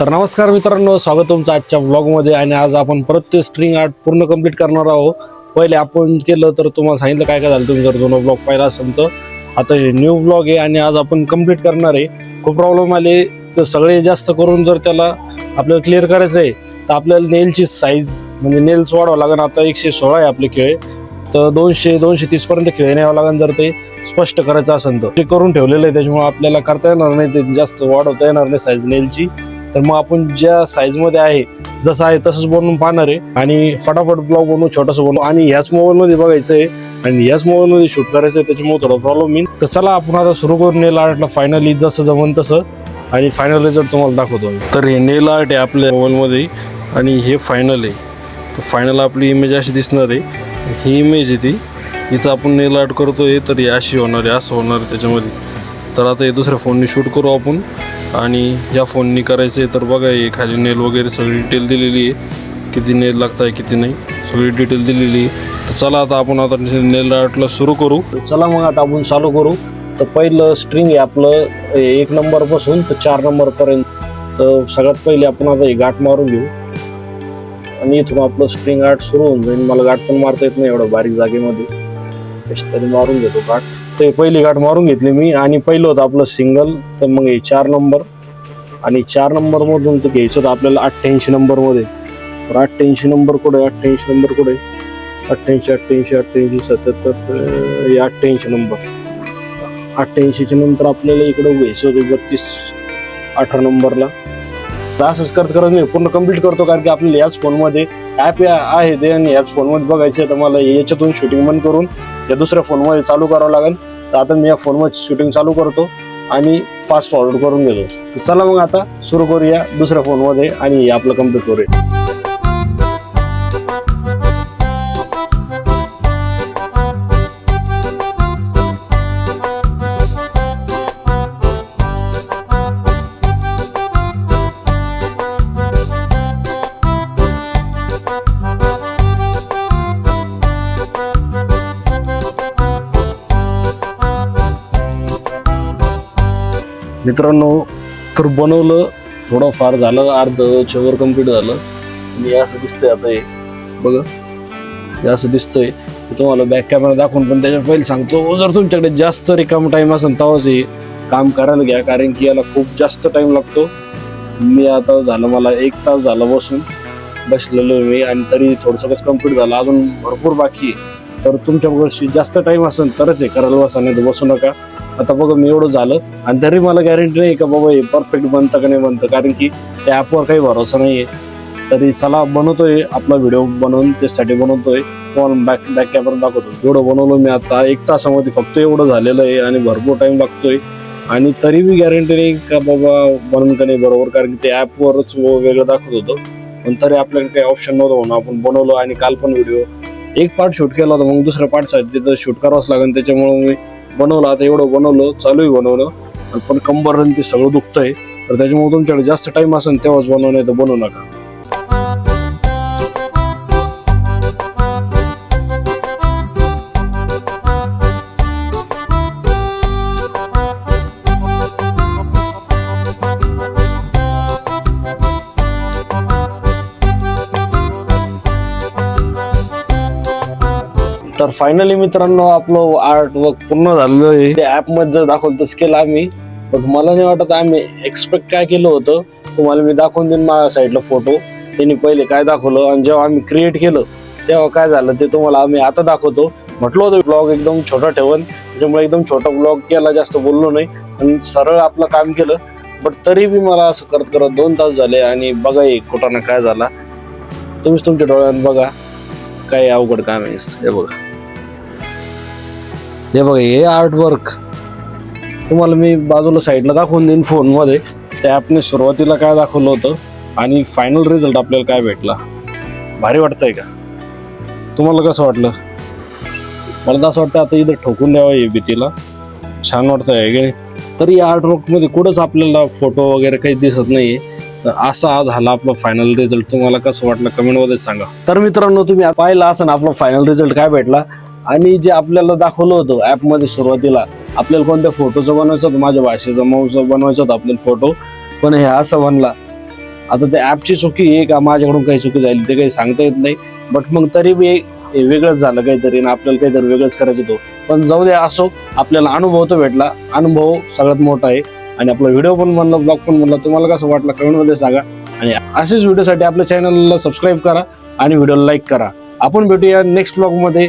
तर नमस्कार मित्रांनो स्वागत तुमचं आजच्या ब्लॉगमध्ये आणि आज आपण परत ते स्ट्रिंग आर्ट पूर्ण कंप्लीट करणार आहोत. पहिले आपण केलं तर तुम्हाला सांगितलं काय काय झालं तुम्ही जर जुनं ब्लॉग पाहिला असेल तर. आता हे न्यू ब्लॉग आहे आणि आज आपण कंप्लीट करणार आहे. खूप प्रॉब्लेम आले तर सगळे जास्त करून जर त्याला आपल्याला क्लिअर करायचं आहे तर आपल्याला नेलची साईज म्हणजे नेल्स वाढावं लागेल. आता एकशे सोळा आहे आपले खेळ. तर दोनशे दोनशे तीसपर्यंत खेळ न्यावं लागेल जर ते स्पष्ट करायचं असेल तर. ते करून ठेवलेलं आहे त्याच्यामुळे आपल्याला करता येणार नाही ते जास्त वाढवता येणार नाही साईज नेलची तर मग आपण ज्या साईजमध्ये आहे जसं आहे तसंच बनवून पाहणार आहे. आणि फटाफट ब्लॉग बनवू छोटस बनवू. आणि याच मोबाईलमध्ये बघायचं आहे आणि याच मोबाईलमध्ये शूट करायचं आहे त्याच्यामुळे थोडा प्रॉब्लेम येईल. तर चला आपण आता सुरू करून नेल आर्टला फायनली जसं जमन तसं. आणि फायनल रिझल्ट तुम्हाला दाखवतो तर हे नेल आर्ट आहे आपल्या मोबाईलमध्ये आणि हे फायनल आहे. तर फायनल आपली इमेज अशी दिसणार आहे. ही इमेज आहे ती. हिचं आपण नेल आर्ट करतोय तर ही अशी होणार आहे असं होणार आहे त्याच्यामध्ये. तर आता हे दुसऱ्या फोननी शूट करू आपण. आणि ज्या फोननी करायचं आहे तर बघा हे खाली नेल वगैरे सगळी डिटेल दिलेली आहे. किती नेल लागत आहे किती नाही सगळी डिटेल दिलेली आहे. तर चला आता आपण आता नेल आर्टला सुरू करू. चला मग आता आपण चालू करू. तर पहिलं स्ट्रिंग आहे आपलं एक नंबरपासून तर चार नंबरपर्यंत तर सगळ्यात पहिले आपण आता हे गाठ मारून घेऊ. आणि इथून आपलं स्ट्रिंग आर्ट सुरू होऊन जाईल. मला गाठ पण मारता येत नाही एवढं बारीक जागेमध्ये. तरी मारून घेतो गाठ. ते पहिली गाठ मारून घेतली मी आणि पहिलं होतं आपलं सिंगल तर मग हे चार नंबर आणि चार नंबरमधून तर घ्यायचं होतं आपल्याला अठ्ठ्याऐंशी नंबरमध्ये तर अठ्ठ्याऐंशी नंबर कुठे अठ्ठ्याऐंशी नंबर कुठे अठ्ठ्याऐंशी अठ्ठ्याऐंशी अठ्ठ्याऐंशी सत्याहत्तर हे अठ्ठ्याऐंशी नंबर अठ्ठ्याऐंशीच्या नंतर आपल्याला इकडं घ्यायचं होतं बत्तीस अठरा नंबरला असंच करत करत मी पूर्ण कंप्लीट करतो कारण की आपल्याला याच फोनमध्ये ॲप आहे ते आणि याच फोनमध्ये बघायचं आहे. तर मला याच्यातून शूटिंग बंद करून या दुसऱ्या फोनमध्ये चालू करावं लागेल. तर आता मी या फोनमध्ये शूटिंग चालू करतो आणि फास्ट फॉरवर्ड करून घेतो. तर चला मग आता सुरू करूया दुसऱ्या फोनमध्ये आणि आपलं कंप्लीट करूया. मित्रांनो तर बनवलं थोडंफार झालं अर्ध चवर कंप्लीट झालं. आणि असं दिसतंय आता हे. बघा हे असं दिसतंय. तुम्हाला बॅक कॅमेरा दाखवून पण त्याच्या पहिले सांगतो जर तुमच्याकडे जास्त रिकाम टाईम असेल तेव्हाच हे काम करायला घ्या कारण की याला खूप जास्त टाईम लागतो. मी आता झालं मला एक तास झालं बसून. बसलेलो मी आणि तरी थोडंसं सगळंच कंप्लीट झालं अजून भरपूर बाकी आहे. तर तुमच्याकडे जास्त टाईम असेल तरच हे करायला बसा नाही बसू नका. आता बघा मी एवढं झालं आणि तरी मला गॅरंटी नाही का बाबा हे परफेक्ट बनतं का नाही बनतं? कारण की त्या ॲपवर काही भरोसा नाही आहे तरी चला बनवतोय आपला व्हिडिओ बनवून त्यासाठी बनवतोय. तुम्हाला बॅक बॅक कॅमेरा दाखवतो. एवढं बनवलं मी आता एक तासामध्ये फक्त एवढं झालेलं आहे आणि भरपूर टाइम लागतोय. आणि तरी बी गॅरंटी नाही का बाबा बनवून का नाही बरोबर? कारण की ते ॲपवरच वेगळं दाखवत होतं. पण तरी आपल्याकडे काही ऑप्शन नव्हतं म्हणून आपण बनवलं आणि काल पण व्हिडिओ एक पार्ट शूट केला होता मग दुसरा पार्टसाठी तिथं शूट करावंच लागेल. त्याच्यामुळे मी बनवलं. आता एवढं बनवलं चालू आहे बनवलं. पण कंबर ते सगळं दुखतंय. तर त्याच्यामुळे तुमच्याकडे जास्त टाईम असेल तेव्हाच बनवणं तर बनवू नका. तर फायनली मित्रांनो आपलं आर्ट वर्क पूर्ण झालेलं आहे. ते ऍपमध्ये जर दाखवलं तसं केलं आम्ही. पण मला नाही वाटत आम्ही एक्सपेक्ट काय केलं होतं. तुम्हाला मी दाखवून देईन माझ्या साईडला फोटो त्यांनी पहिले काय दाखवलं आणि जेव्हा आम्ही क्रिएट केलं तेव्हा काय झालं ते तुम्हाला आम्ही आता दाखवतो. म्हटलं होतं ब्लॉग एकदम छोटा ठेवन. त्याच्यामुळे एकदम छोटा ब्लॉग केला जास्त बोललो नाही. आणि सरळ आपलं काम केलं. बट तरी बी मला असं करत करत दोन तास झाले आणि बघा एक कुठं काय झाला. तुम्हीच तुमच्या डोळ्यात बघा. काय अवघड काम आहे हे बघा. हे बघा हे आर्ट वर्क तुम्हाला मी बाजूला साईडला दाखवून देईन फोनमध्ये त्या ॲपने सुरुवातीला काय दाखवलं होतं आणि फायनल रिझल्ट आपल्याला काय भेटला. भारी वाटतंय का? तुम्हाला कसं वाटलं? मला तर असं वाटतं आता इथं ठोकून द्यावं हे भीतीला. छान वाटतंय की तर तरी या आर्ट वर्कमध्ये कुठंच आपल्याला फोटो वगैरे काही दिसत नाही तर असा हा झाला आपला फायनल रिझल्ट तुम्हाला कसं वाटलं? कमेंटमध्ये सांगा. तर मित्रांनो तुम्ही पाहिलं असं आपला फायनल रिझल्ट काय भेटला? आणि जे आपल्याला दाखवलं होतं ॲपमध्ये सुरुवातीला आपल्याला कोणत्या फोटोचं बनवायचं होतं? माझ्या भाषेचा मऊचं बनवायचं होतं आपल्याला फोटो पण हे असं बनला. आता त्या ॲपची चुकी आहे का? माझ्याकडून काही चुकी झाली ते काही सांगता येत नाही. बट मग तरी बी हे वेगळंच झालं काहीतरी आणि आपल्याला काहीतरी वेगळंच करायचं होतं. पण जाऊ दे असो. आपल्याला अनुभव तर भेटला. अनुभव सगळ्यात मोठा आहे. आणि आपला व्हिडिओ पण म्हणलं ब्लॉग पण म्हणला तुम्हाला कसं वाटलं कमेंटमध्ये सांगा. आणि असेच व्हिडिओसाठी आपल्या चॅनलला सबस्क्राईब करा आणि व्हिडिओला लाईक करा. आपण भेटूया नेक्स्ट ब्लॉगमध्ये